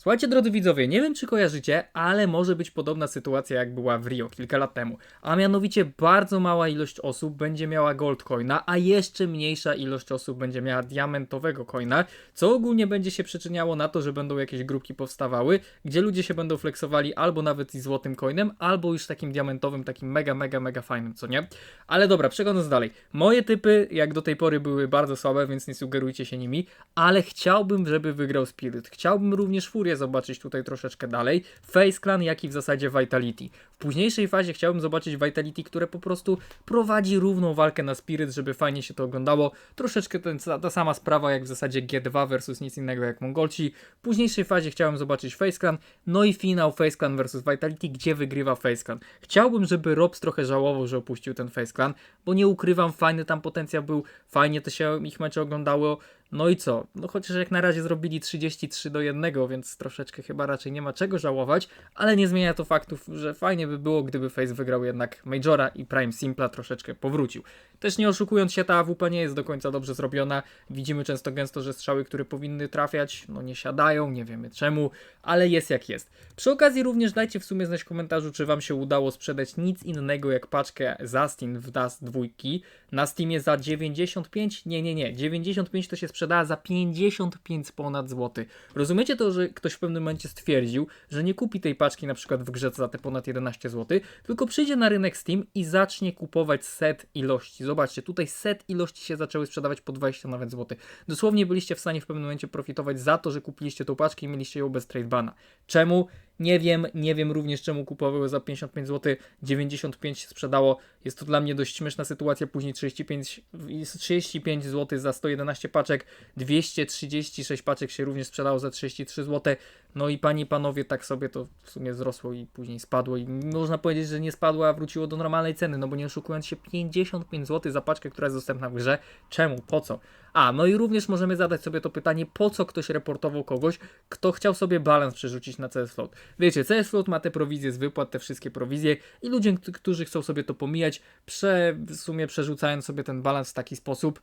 Słuchajcie, drodzy widzowie, nie wiem czy kojarzycie, ale może być podobna sytuacja jak była w Rio kilka lat temu. A mianowicie bardzo mała ilość osób będzie miała gold coina, a jeszcze mniejsza ilość osób będzie miała diamentowego coina, co ogólnie będzie się przyczyniało na to, że będą jakieś grupki powstawały, gdzie ludzie się będą flexowali albo nawet i złotym coinem, albo już takim diamentowym, takim mega, mega, mega fajnym, co nie? Ale dobra, przechodząc dalej. Moje typy jak do tej pory były bardzo słabe, więc nie sugerujcie się nimi, ale chciałbym, żeby wygrał Spirit. Chciałbym również Furię zobaczyć tutaj troszeczkę dalej. Face Clan, jak i w zasadzie Vitality. W późniejszej fazie chciałbym zobaczyć Vitality, które po prostu prowadzi równą walkę na Spirit, żeby fajnie się to oglądało. Troszeczkę ten, ta, sama sprawa jak w zasadzie G2 versus nic innego jak Mongolci. W późniejszej fazie chciałem zobaczyć Face Clan, no i finał Face Clan versus Vitality, gdzie wygrywa Face Clan. Chciałbym, żeby Robs trochę żałował, że opuścił ten Face Clan, bo nie ukrywam, fajny tam potencjał był, fajnie to się ich mecze oglądało. No i co? No chociaż jak na razie zrobili 33 do 1, więc troszeczkę chyba raczej nie ma czego żałować, ale nie zmienia to faktów, że fajnie by było, gdyby Face wygrał jednak Majora i Prime Simpla troszeczkę powrócił. Też nie oszukując się, ta AWP nie jest do końca dobrze zrobiona. Widzimy często gęsto, że strzały, które powinny trafiać, no nie siadają, nie wiemy czemu, ale jest jak jest. Przy okazji również dajcie w sumie znać w komentarzu, czy wam się udało sprzedać nic innego jak paczkę Zastin w Dust 2 na Steamie za 95, nie, nie, nie, 95 to się sprzedała za 55 ponad złoty. Rozumiecie to, że ktoś w pewnym momencie stwierdził, że nie kupi tej paczki na przykład w grze za te ponad 11 zł, tylko przyjdzie na rynek Steam i zacznie kupować set ilości. Zobaczcie, tutaj set ilości się zaczęły sprzedawać po 20 nawet zł. Dosłownie byliście w stanie w pewnym momencie profitować za to, że kupiliście tą paczkę i mieliście ją bez trade bana. Czemu? Nie wiem, nie wiem również czemu kupowały za 55 zł, 95 się sprzedało. Jest to dla mnie dość śmieszna sytuacja. Później 35, 35 zł za 111 paczek, 236 paczek się również sprzedało za 33 zł. No i panie i panowie, tak sobie to w sumie wzrosło i później spadło. I można powiedzieć, że nie spadło, a wróciło do normalnej ceny. No bo nie oszukując się, 55 zł za paczkę, która jest dostępna w grze. Czemu? Po co? A, no i również możemy zadać sobie to pytanie, po co ktoś reportował kogoś, kto chciał sobie balans przerzucić na CS Float. Wiecie, CS Float ma te prowizje z wypłat, te wszystkie prowizje i ludzie, którzy chcą sobie to pomijać, prze, w sumie przerzucając sobie ten balans w taki sposób,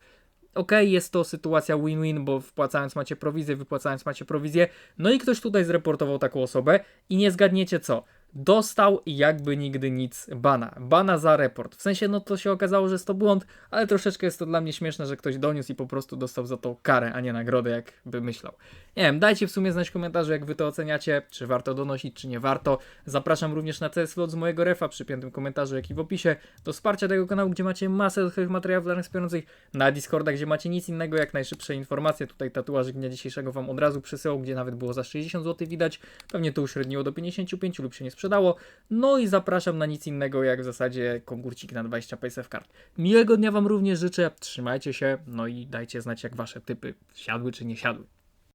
ok, jest to sytuacja win-win, bo wpłacając macie prowizję, wypłacając macie prowizję. No i ktoś tutaj zreportował taką osobę i nie zgadniecie co. Dostał jakby nigdy nic bana. Bana za report. W sensie, no to się okazało, że jest to błąd, ale troszeczkę jest to dla mnie śmieszne, że ktoś doniósł i po prostu dostał za to karę, a nie nagrodę, jak by myślał. Nie wiem, dajcie w sumie znać w komentarzu, jak wy to oceniacie, czy warto donosić, czy nie warto. Zapraszam również na CS z mojego refa przy piętym komentarzu, jak i w opisie, do wsparcia tego kanału, gdzie macie masę dodatkowych materiałów dla nas wspierających, na Discorda, gdzie macie nic innego jak najszybsze informacje. Tutaj tatuażyk dnia dzisiejszego wam od razu przysyłał, gdzie nawet było za 60 zł widać. Pewnie to uśredniło do 55 lub się nie sprzedało. No i zapraszam na nic innego, jak w zasadzie konkurcik na 20 PSF kart. Miłego dnia wam również życzę, trzymajcie się, no i dajcie znać, jak wasze typy siadły czy nie siadły.